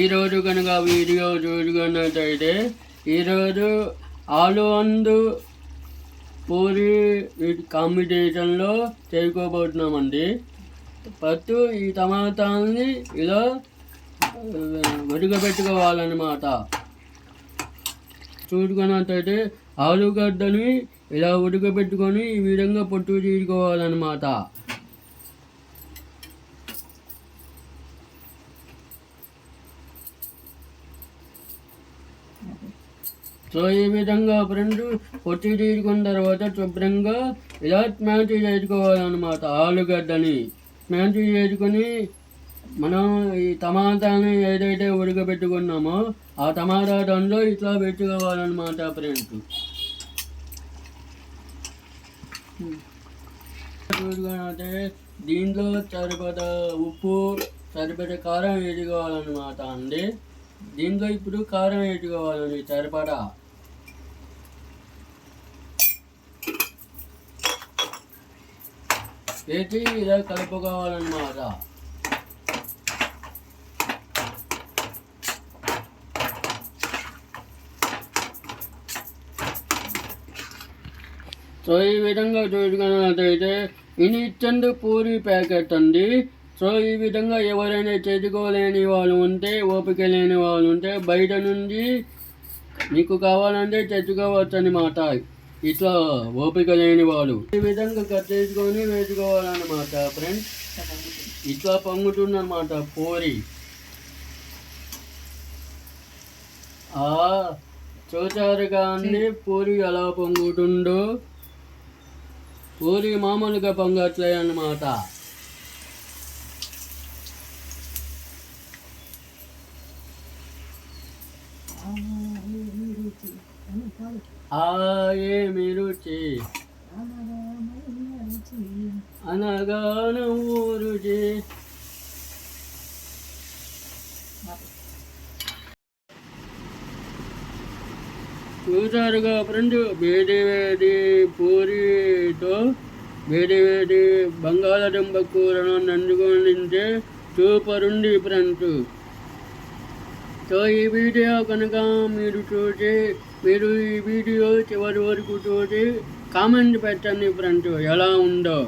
ఈరోజు కనుక వీడియో చూసుకున్నట్టయితే ఈరోజు ఆలు అందు పూరి కాంబినేషన్లో చేసుకోబోతున్నామండి ఫస్ట్ ఈ టమాటాలని ఇలా ఉడకబెట్టుకోవాలన్నమాట. చూసుకున్నట్టయితే ఆలుగడ్డని ఇలా ఉడకబెట్టుకొని ఈ విధంగా పొట్టు తీసుకోవాలన్నమాట. సో ఈ విధంగా ఫ్రెండ్స్ పొట్టి తీసుకున్న తర్వాత శుభ్రంగా ఇలా స్మాష్ చేసుకోవాలన్నమాట ఆలుగడ్డని స్మాష్ చేసుకొని మనం ఈ టమాటాని ఏదైతే ఉడకబెట్టుకున్నామో ఆ టమాటా దానిలో ఇట్లా పెట్టుకోవాలన్నమాట ఫ్రెండ్స్. చూసుకుంటే దీంట్లో సరిపడ ఉప్పు సరిపడ కారం వేసుకోవాలన్నమాట అండి. దీంట్లో ఇప్పుడు కారం వేసుకోవాలండి సరిపడా. వేసి ఇలా కలుపుకోవాలన్నమాట సో ఈ విధంగా చూసుకున్నట్లయితే ఇది ఇచ్చండు పూరి ప్యాకెట్ అండి. సో ఈ విధంగా ఎవరైనా చేతుకోలేని వాళ్ళు ఉంటే ఓపిక లేని వాళ్ళు ఉంటే బయట నుండి మీకు కావాలంటే తెచ్చుకోవచ్చు అన్నమాట ఇట్లా ఓపిక లేని వాడు. ఈ విధంగా కట్ చేసుకొని వేసుకోవాలన్నమాట ఫ్రెండ్స్ ఇట్లా పొంగుతుందన్నమాట పూరి. చూచారు కానీ పూరి ఎలా పొంగుతుందో పూరి మామూలుగా పొంగట్లే అన్నమాట ఆ ఏమి రుచి అనగా నువ్వు చూసారుగా ఫ్రెండ్ వేడి వేడి పూరితో వేడి వేడి బంగాళదుంప కూరను నందుకొని తింటే సూపర్ ఉంది ఫ్రెండ్స్ సో ఈ వీడియో కనుక మీరు చూసి మీరు ఈ వీడియో చివరి వరకు చూసి కామెంట్ పెట్టండి ఫ్రెండ్స్ ఎలా ఉందో.